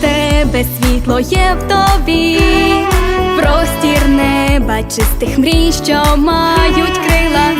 тебе світло є в тобі, простір неба чистих мрій, що мають крила.